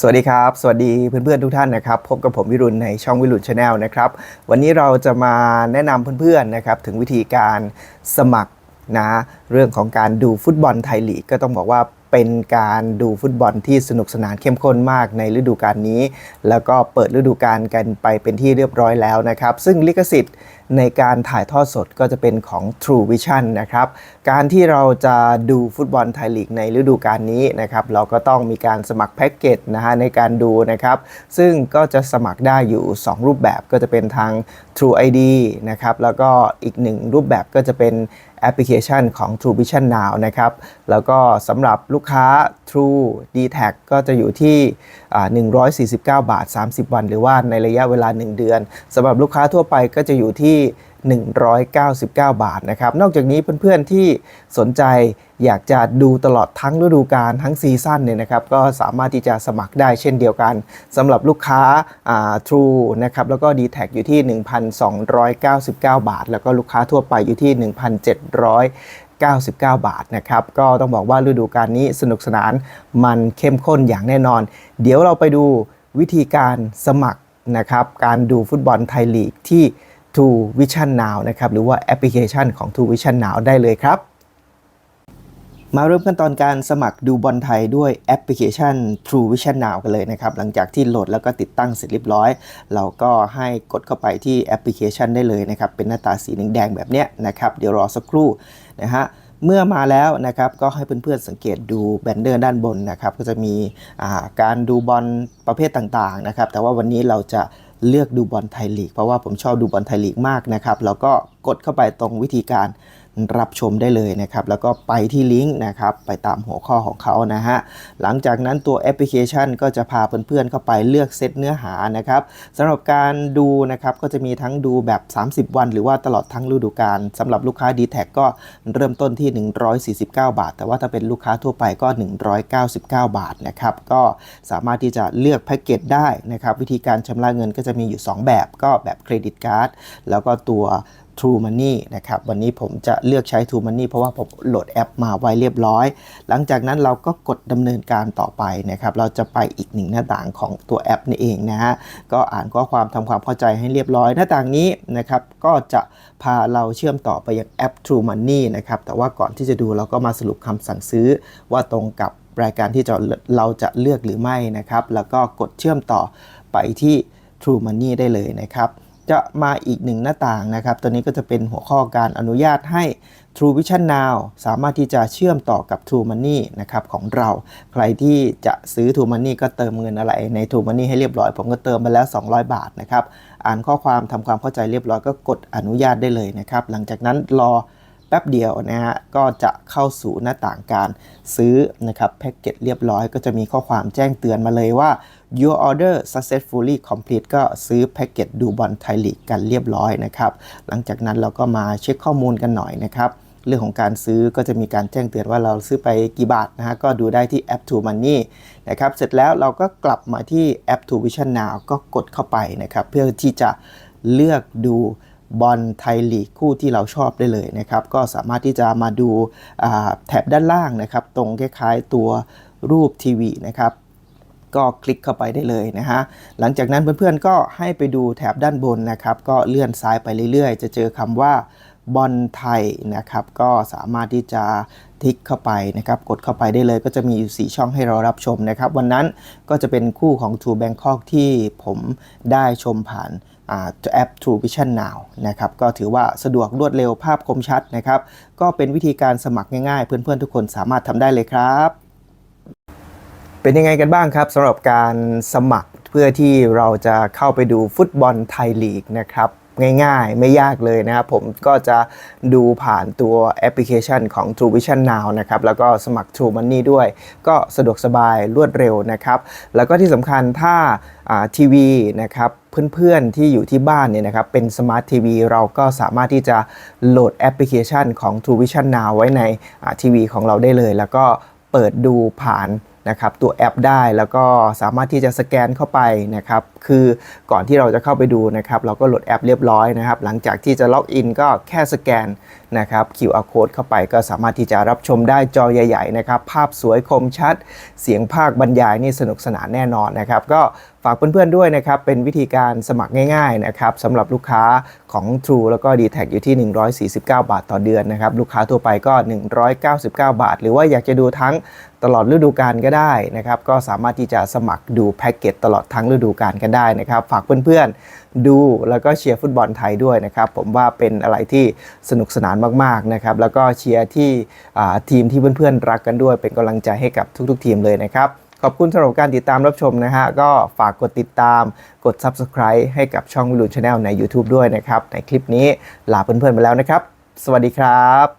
สวัสดีครับ สวัสดีเพื่อนๆทุกท่านนะครับ พบกับผมวิรุณในช่องวิรุณชาแนลนะครับ วันนี้เราจะมาแนะนำเพื่อนๆนะครับถึงวิธีการสมัครนะเรื่องของการดูฟุตบอลไทยลีกก็ต้องบอกว่า เป็นการดูฟุตบอลที่สนุกสนานเข้มข้นมากในฤดูกาลนี้ แล้วก็เปิดฤดูกาลกันไปเป็นที่เรียบร้อยแล้วนะครับ ซึ่งลิขสิทธิ์ในการถ่ายทอดสดก็จะเป็นของ True Vision นะครับ การที่เราจะดูฟุตบอลไทยลีกในฤดูกาลนี้นะครับ เราก็ต้องมีการสมัครแพ็กเกจนะฮะในการดูนะครับ ซึ่งก็จะสมัครได้อยู่ 2 รูปแบบก็จะเป็นทาง True ID นะครับ แล้วก็อีกหนึ่งรูปแบบก็จะเป็นแอปพลิเคชันของ True Vision Now นะครับ แล้วก็สำหรับลูกค้า True d t a c ก็จะอยู่ที่ 149 บาท 30 วัน หรือว่าในระยะเวลา 1 เดือนสำหรับลูกค้าทั่วไปก็จะอยู่ที่ 199 บาทนะครับ นอกจากนี้เพื่อนๆที่สนใจอยากจะดูตลอดทั้งฤดูกาลทั้งซีซั่นเนี่ยนะครับ ก็สามารถที่จะสมัครได้เช่นเดียวกันสำหรับลูกค้าา True นะครับ แล้วก็ d t แทอยู่ที่ 1,299 บาท แล้วก็ลูกค้าทั่วไปอยู่ที่ 1,799 บาทนะครับ ก็ต้องบอกว่าฤดูกาลนี้สนุกสนานมันเข้มข้นอย่างแน่นอน เดี๋ยวเราไปดูวิธีการสมัครนะครับ การดูฟุตบอลไทยลีกที่ True Vision Now นะครับหรือว่าแอปพลิเคชันของ True Vision Now ได้เลยครับ มาเริ่มขั้นตอนการสมัครดูบอลไทยด้วยแอปพลิเคชัน True Vision Now กันเลยนะครับ หลังจากที่โหลดแล้วก็ติดตั้งเสร็จเรียบร้อย เราก็ให้กดเข้าไปที่แอปพลิเคชันได้เลยนะครับ เป็นหน้าตาสีแดงๆแบบเนี้ยนะครับ เดี๋ยวรอสักครู่นะฮะเมื่อมาแล้วนะครับก็ให้เพื่อนๆสังเกตดูแบนเดอร์ด้านบนนะครับ ก็จะมีการดูบอลประเภทต่างๆนะครับ แต่ว่าวันนี้เราจะ เลือกดูบอลไทยลีก เพราะว่าผมชอบดูบอลไทยลีกมากนะครับ แล้วก็กดเข้าไปตรงวิธีการ รับชมได้เลยนะครับ แล้วก็ไปที่ลิงก์นะครับ ไปตามหัวข้อของเขานะฮะ หลังจากนั้นตัวแอปพลิเคชันก็จะพาเพื่อนๆเข้าไปเลือกเซตเนื้อหานะครับสำหรับการดูนะครับก็จะมีทั้งดูแบบ 30 วัน หรือว่าตลอดทั้งฤดูกาลสำหรับลูกค้า d t แทก็เริ่มต้นที่ 149 บาท แต่ว่าถ้าเป็นลูกค้าทั่วไปก็ 199 บาทนะครับ ก็สามารถที่จะเลือกแพ็กเกจได้นะครับ วิธีการชำระเงินก็จะมีอยู่ 2 แบบก็แบบเครดิตการ์ดแล้วก็ตัว True Money นะครับ วันนี้ผมจะเลือกใช้ True Money เพราะว่าผมโหลดแอปมาไว้เรียบร้อย หลังจากนั้นเราก็กดดำเนินการต่อไปนะครับ เราจะไปอีกหนึ่งหน้าต่างของตัวแอปนี่เองนะฮะ ก็อ่านข้อความทำความเข้าใจให้เรียบร้อย หน้าต่างนี้นะครับ ก็จะพาเราเชื่อมต่อไปยังแอป True Money นะครับ แต่ว่าก่อนที่จะดูเราก็มาสรุปคำสั่งซื้อว่าตรงกับรายการที่จะเราจะเลือกหรือไม่นะครับ แล้วก็กดเชื่อมต่อไปที่ True Money ได้เลยนะครับ จะมาอีกหนึ่งหน้าต่างนะครับ ตัวนี้ก็จะเป็นหัวข้อการอนุญาตให้ True Vision Now สามารถที่จะเชื่อมต่อกับ True Money นะครับของเรา ใครที่จะซื้อ True Money ก็เติมเงินอะไรใน True Money ให้เรียบร้อย ผมก็เติมไปแล้ว 200 บาทนะครับ อ่านข้อความทำความเข้าใจเรียบร้อยก็กดอนุญาตได้เลยนะครับ หลังจากนั้นรอ แป๊บเดียวนะฮะก็จะเข้าสู่หน้าต่างการซื้อนะครับแพ็กเกจเรียบร้อยก็จะมีข้อความแจ้งเตือนมาเลยว่า your order successfully complete ก็ซื้อแพ็กเกจดูบอลไทยลีกกันเรียบร้อยนะครับ หลังจากนั้นเราก็มาเช็คข้อมูลกันหน่อยนะครับเรื่องของการซื้อก็จะมีการแจ้งเตือนว่าเราซื้อไปกี่บาทนะฮะก็ดูได้ที่แอป True Money นะครับเสร็จแล้วเราก็กลับมาที่แอป True Vision Now ก็กดเข้าไปนะครับ เพื่อที่จะเลือกดู บอลไทยลีกคู่ที่เราชอบได้เลยนะครับ ก็สามารถที่จะมาดูาแถบด้านล่างนะครับ ตรงคล้ายๆตัวรูปทีวีนะครับก็คลิกเข้าไปได้เลยนะฮะ หลังจากนั้นเพื่อนๆก็ให้ไปดูแถบด้านบนนะครับ ก็เลื่อนซ้ายไปเรื่อยๆ จะเจอคำว่าบอลไทยนะครับ ก็สามารถที่จะทิกเข้าไปนะครับ กดเข้าไปได้เลยก็จะมีอยู่ 4 ช่องให้เรารับชมนะครับ วันนั้นก็จะเป็นคู่ของ True Bangkok ที่ผมได้ชมผ่าน แอป True Vision Now นะครับก็ถือว่าสะดวกรวดเร็วภาพคมชัดนะครับก็เป็นวิธีการสมัครง่ายๆ เพื่อนๆทุกคนสามารถทำได้เลยครับ เป็นยังไงกันบ้างครับสำหรับการสมัครเพื่อที่เราจะเข้าไปดูฟุตบอลไทยลีกนะครับ ง่ายๆ ไม่ยากเลยนะครับ ผมก็จะดูผ่านตัวแอปพลิเคชันของ True Vision Now นะครับ แล้วก็สมัคร True Money ด้วย ก็สะดวกสบายรวดเร็วนะครับ แล้วก็ที่สำคัญถ้าทีวีนะครับเพื่อนๆที่อยู่ที่บ้านเนี่ยนะครับเป็นสมาร์ททีวีเราก็สามารถที่จะโหลดแอปพลิเคชันของ True Vision Now ไว้ในทีวีของเราได้เลย แล้วก็เปิดดูผ่าน นะครับตัวแอปได้แล้วก็สามารถที่จะสแกนเข้าไปนะครับคือก่อนที่เราจะเข้าไปดูนะครับเราก็โหลดแอปเรียบร้อยนะครับหลังจากที่จะล็อกอินก็แค่สแกนนะครับ QR code เข้าไปก็สามารถที่จะรับชมได้จอใหญ่ๆนะครับภาพสวยคมชัด เสียงภาคบรรยายนี่สนุกสนานแน่นอนนะครับ ก็ฝากเพื่อนๆด้วยนะครับ เป็นวิธีการสมัครง่ายๆนะครับสำหรับลูกค้าของ True แล้วก็ d t แทอยู่ที่ 149 บาทต่อเดือนนะครับ ลูกค้าทั่วไปก็ 199 บาท หรือว่าอยากจะดูทั้ง ตลอดฤดูกาลก็ได้นะครับ ก็สามารถที่จะสมัครดูแพ็กเกจตลอดทั้งฤดูกาลกันได้นะครับ ฝากเพื่อนๆดูแล้วก็เชียร์ฟุตบอลไทยด้วยนะครับ ผมว่าเป็นอะไรที่สนุกสนานมากๆนะครับ แล้วก็เชียร์ที่ทีมที่เพื่อนๆรักกันด้วย เป็นกำลังใจให้กับทุกๆ ทีมเลยนะครับขอบคุณสำหรับการติดตามรับชมนะฮะ ก็ฝากกดติดตาม กด Subscribe ให้กับช่องวิลูนชาแนลใน YouTube ด้วยนะครับ ในคลิปนี้ลาเพื่อนๆไปแล้วนะครับ สวัสดีครับ